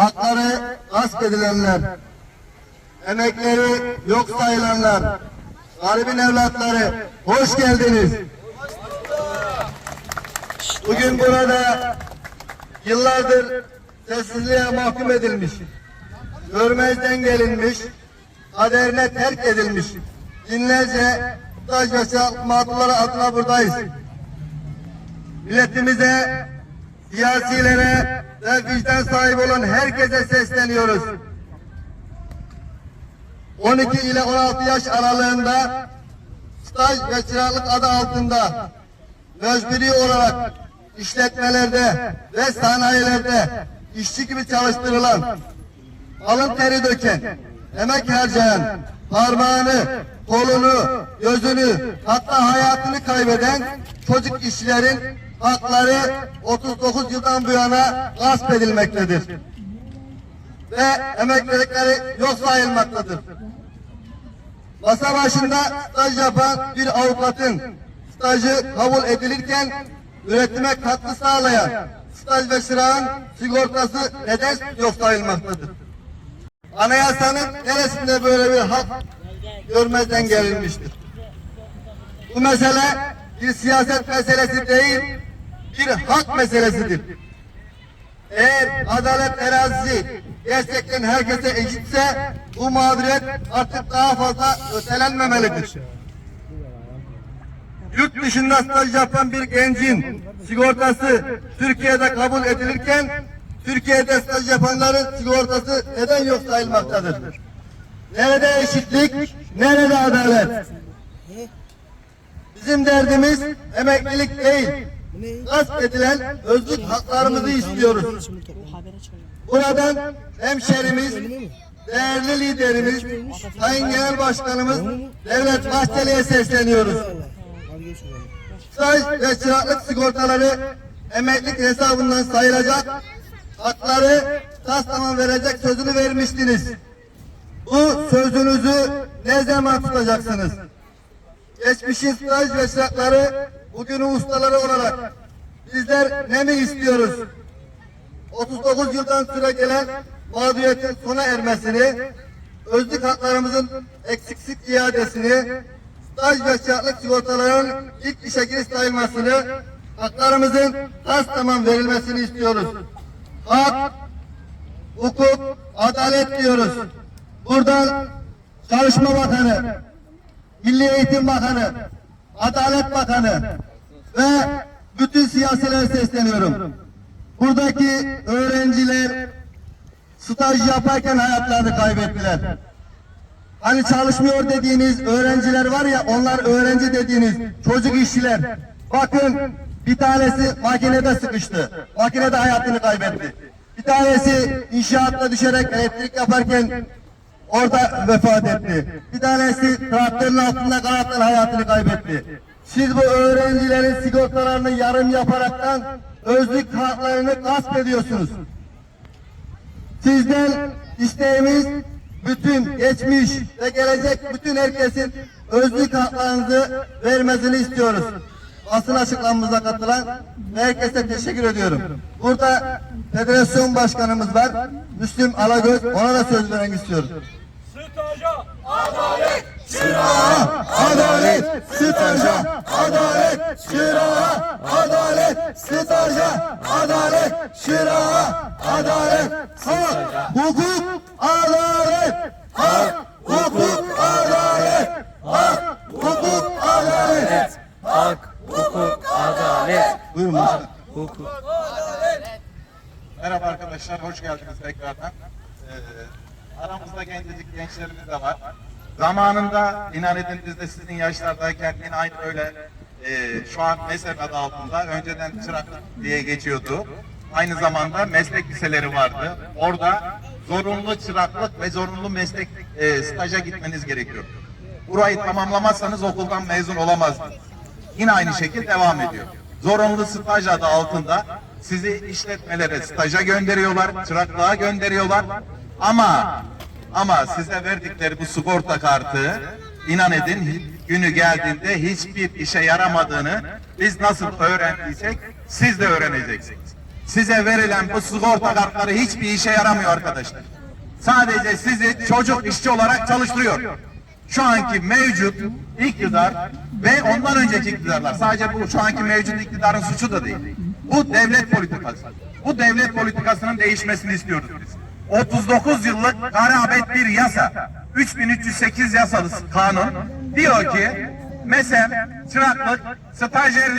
hakları gasp edilenler, emekleri yok sayılanlar, garibin evlatları hoş geldiniz. Bugün burada yıllardır sessizliğe mahkum edilmiş, görmezden gelinmiş, kaderine terk edilmiş binlerce taş ve mağdurları adına buradayız. Milletimize, siyasilere ve vicdan sahibi olan herkese sesleniyoruz. 12 ile 16 yaş aralığında staj ve çıraklık adı altında mecburi olarak işletmelerde ve sanayilerde işçi gibi çalıştırılan, alın teri döken, emek harcayan, parmağını, kolunu, gözünü, hatta hayatını kaybeden çocuk işçilerin hakları 39 yıldan bu yana gasp edilmektedir. Ve emeklilikleri yok sayılmaktadır. Masa başında staj yapan bir avukatın stajı kabul edilirken üretime katkı sağlayan staj ve çırağın sigortası neden yok sayılmaktadır? Anayasanın neresinde böyle bir hak görmezden gelinmiştir? Bu mesele bir siyaset meselesi değil, bir hak meselesidir. Eğer adalet terazisi gerçekten herkese eşitse bu mağduriyet artık daha fazla ötelenmemelidir. Yurt dışında staj yapan bir gencin sigortası Türkiye'de kabul edilirken Türkiye'de staj yapanların sigortası neden yok sayılmaktadır? Nerede eşitlik, nerede adalet? Bizim derdimiz emeklilik değil, gasp edilen özlük haklarımızı istiyoruz. Buradan hemşerimiz, değerli liderimiz, Sayın Genel Başkanımız Devlet Bahçeli'ye sesleniyoruz. Staj ve çıraklık sigortaları emeklilik hesabından sayılacak, hakları tas tamam verecek sözünü vermiştiniz. Bu sözünüzü ne zaman tutacaksınız? Geçmişin staj ve çırakları bugünün ustaları olarak bizler ne mi istiyoruz? 39 yıldan süre gelen mağduriyetin sona ermesini, özlük haklarımızın eksiksiz iadesini, staj ve çıraklık sigortalarının ilk işe giriş sayılmasını, haklarımızın tas tamam verilmesini istiyoruz. Hak, hukuk, adalet diyoruz. Buradan Çalışma Bakanı, Milli Eğitim Bakanı, Adalet Bakanı ve bütün siyasilere sesleniyorum. Buradaki öğrenciler staj yaparken hayatlarını kaybettiler. Hani çalışmıyor dediğiniz öğrenciler var ya onlar öğrenci dediğiniz çocuk işçiler. Bakın bir tanesi makinede sıkıştı. Makinede hayatını kaybetti. Bir tanesi inşaatta düşerek elektrik yaparken orada vefat etti. Bir tanesi traktörün altında kanattan hayatını kaybetti. Siz bu öğrencilerin sigortalarını yarım yaparaktan özlük haklarını gasp ediyorsunuz. Sizden isteğimiz bütün geçmiş ve gelecek bütün herkesin özlük haklarınızı vermesini istiyoruz. Basın açıklamamıza katılan herkese teşekkür ediyorum. Burada federasyon başkanımız var. Müslüm Alagöz ona da söz vermek istiyorum. Adalet, Çırağa adalet, staja adalet, çırağa adalet, staja adalet, çırağa adalet, hak, hukuk, adalet, hak, hukuk, adalet, hak, hukuk, adalet. Hak, hukuk, adalet. Buyurun başkanım. Hukuk. Merhaba arkadaşlar, hoş geldiniz tekrardan. Ee, aramızda gencecik gençlerimiz de var. Zamanında inan edin biz de sizin yaşlardayken yine aynı böyle e, şu an meslek adı altında önceden çıraklık diye geçiyordu. Aynı zamanda meslek liseleri vardı. Orada zorunlu çıraklık ve zorunlu meslek e, staja gitmeniz gerekiyor. Burayı tamamlamazsanız okuldan mezun olamazsınız. Yine aynı şekil devam ediyor. Zorunlu staj adı altında sizi işletmelere staja gönderiyorlar, çıraklığa gönderiyorlar. Ama ama size verdikleri bu sigorta kartı inan edin günü geldiğinde hiçbir işe yaramadığını biz nasıl öğrendiysek siz de öğreneceksiniz. size verilen bu sigorta kartları hiçbir işe yaramıyor arkadaşlar. Sadece sizi çocuk işçi olarak çalıştırıyor. Şu anki mevcut iktidar ve ondan önceki iktidarlar sadece bu şu anki mevcut iktidarın suçu da değil. Bu devlet politikası. Bu devlet politikasının değişmesini istiyoruz biz. 39 yıllık garabet bir yasa. 3308 yasalı kanun diyor ki mesela çıraklık, stajyerlik